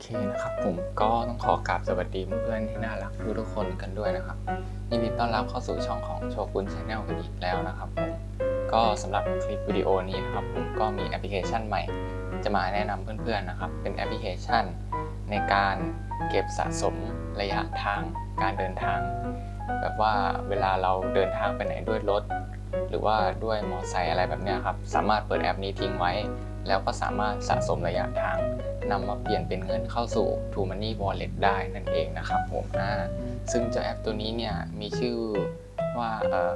เคนะครับผมก็ต้องขอกราบสวัสดีเพื่อนๆที่น่ารักทุกทุกคนกันด้วยนะครับยินดีต้อนรับเข้าสู่ช่องของโชกุนชาแนลกันอีกแล้วนะครับผมก็สำหรับคลิปวิดีโอนี้นะครับผมก็มีแอปพลิเคชันใหม่ จะมาแนะนำเพื่อนๆนะครับ เป็นแอปพลิเคชัน ในการเก็บสะสมระยะทางการเดินทาง แบบว่าเวลาเราเดินทางไปไหนด้วยรถ หรือว่าด้วยมอเตอร์ไซค์อะไรแบบนี้ครับสามารถเปิดแอปนี้ทิ้งไว้ แล้วก็สามารถสะสมระยะทางนำมาเปลี่ยนเป็นเงินเข้าสู่ True Money Wallet ได้นั่นเองนะครับผมอ่าซึ่งเจ้าแอปตัวนี้เนี่ยมีชื่อว่าเอ่อ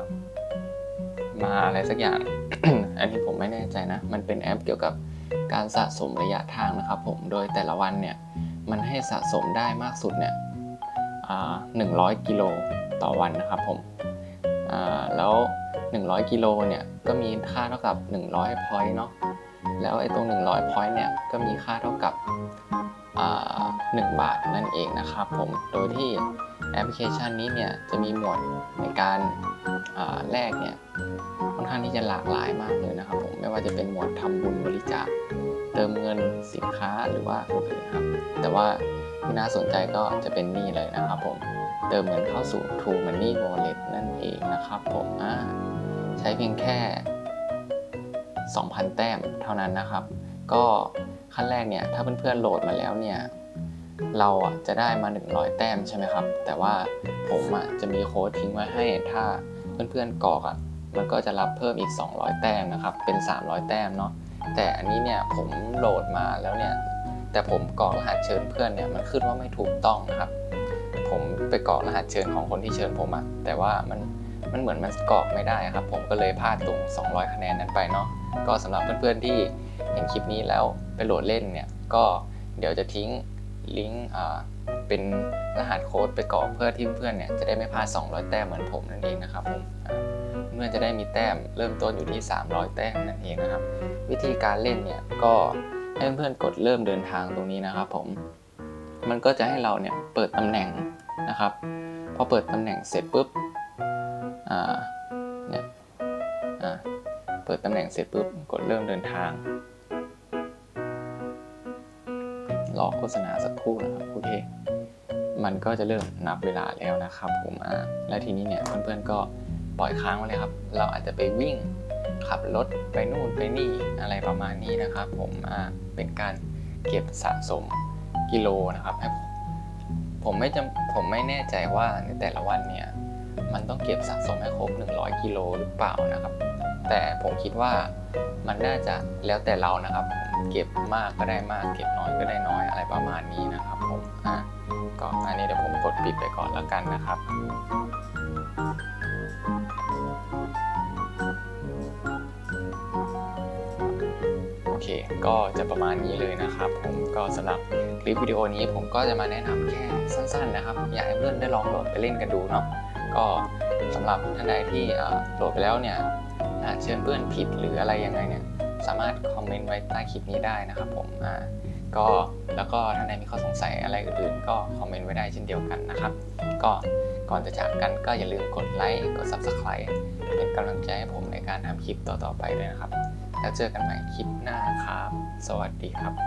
มาอะไรสักอย่าง อันนี้ผมไม่แน่ใจนะ มันเป็นแอปเกี่ยวกับการสะสมระยะทางนะครับผม โดยแต่ละวันเนี่ย มันให้สะสมได้มากสุดเนี่ยอ่า100กิโลต่อวันนะครับผม แล้ว 100กิโลเนี่ย ก็มีค่าเท่ากับ 100 point เนาะ แล้วไอ้ตรง100 point เนี่ยก็มีค่าเท่ากับ1บาทนั่นเองนะครับผม โดยที่แอปพลิเคชันนี้เนี่ยจะมีหมวดในการาแลกเนี่ยค่อนข้างที่จะหลากหลายมากเลยนะครับผม ไม่ว่าจะเป็นหมวดทำบุญบริจาคเติมเงินสินค้าหรือว่าอื่นๆครับ แต่ว่าที่น่าสนใจก็จะเป็นนี่เลยนะครับผม เติมเงินเข้าสู่ True Money Wallet นั่นเองนะครับผมใช้เพียงแค่ 2,000 แต้มเท่านั้นนะครับ ก็ขั้นแรกเนี่ยถ้าเพื่อนๆโหลดมาแล้วเนี่ยเราอะจะได้มา 100 แต้มใช่ไหมครับ แต่ว่าผมอะจะมีโค้ดทิ้งไว้ให้ถ้าเพื่อนๆกรอกอะมันก็จะรับเพิ่มอีก 200 แต้มนะครับ เป็น 300 แต้มเนาะแต่อันนี้เนี่ยผมโหลดมาแล้วเนี่ยแต่ผมกรอกรหัสเชิญเพื่อนเนี่ยมันขึ้นว่าไม่ถูกต้องนะครับ ผมไปกรอกรหัสเชิญของคนที่เชิญผมอะแต่ว่ามันมันเหมือนมันกรอกไม่ได้ครับ ผมก็เลยพลาดตรง 200 คะแนนนั้นไปเนาะ ก็สำหรับเพื่อนๆที่เห็นคลิปนี้แล้วไปโหลดเล่นเนี่ยก็เดี๋ยวจะทิ้งลิงก์เป็นรหัสโค้ดไปกรอกเพื่อที่เพื่อนๆเนี่ยจะได้ไม่พลาด 200 แต้มเหมือนผมนั่นเองนะครับผมเพื่อนจะได้มีแต้มเริ่มต้นอยู่ที่ 300 แต้มนั่นเองนะครับ วิธีการเล่นเนี่ยก็ให้เพื่อนๆกดเริ่มเดินทางตรงนี้นะครับผม มันก็จะให้เราเนี่ยเปิดตำแหน่งนะครับ พอเปิดตำแหน่งเสร็จปุ๊บอ่า เปิดตำแหน่งเสร็จปุ๊บกดเริ่มเดินทาง รอโฆษณาสักครู่นะครับโอเคมันก็จะเริ่มนับเวลาแล้วนะครับผมอ่าและทีนี้เนี่ยเพื่อนๆก็ปล่อยค้างไว้เลยครับ เราอาจจะไปวิ่งขับรถไปนู่นไปนี่อะไรประมาณนี้นะครับ ผมอ่าเป็นการเก็บสะสมกิโลนะครับให้ผมผมไม่จำผมไม่แน่ใจว่าในแต่ละวันเนี่ยมันต้องเก็บสะสมให้ครบ 100 กิโลหรือเปล่านะครับ แต่ผมคิดว่ามันน่าจะแล้วแต่เรานะครับผมเก็บมากก็ได้มากเก็บน้อยก็ได้น้อยอะไรประมาณนี้นะครับผมอะก็อันนี้เดี๋ยวผมกดปิดไปก่อนแล้วกันนะครับโอเค ก็จะประมาณนี้เลยนะครับ ผมก็สำหรับคลิปวิดีโอนี้ผมก็จะมาแนะนำแค่สั้น ๆ นะครับ อยากให้เพื่อนได้ลองโหลดไปเล่นกันดูเนาะก็สำหรับท่านใดที่โหลดไปแล้วเนี่ย อาจเชิญเพื่อนผิดหรืออะไรยังไงเนี่ยสามารถคอมเมนต์ไว้ใต้คลิปนี้ได้นะครับผมอ่าก็แล้วก็ถ้าใครมีข้อสงสัยอะไรอื่นๆ ก็คอมเมนต์ไว้ได้เช่นเดียวกันนะครับ ก็ก่อนจะจากกันก็อย่าลืมกดไลค์กด Subscribe เป็นกำลังใจให้ผมในการทำคลิปต่อๆไปด้วยนะครับ แล้วเจอกันใหม่คลิปหน้าครับ สวัสดีครับ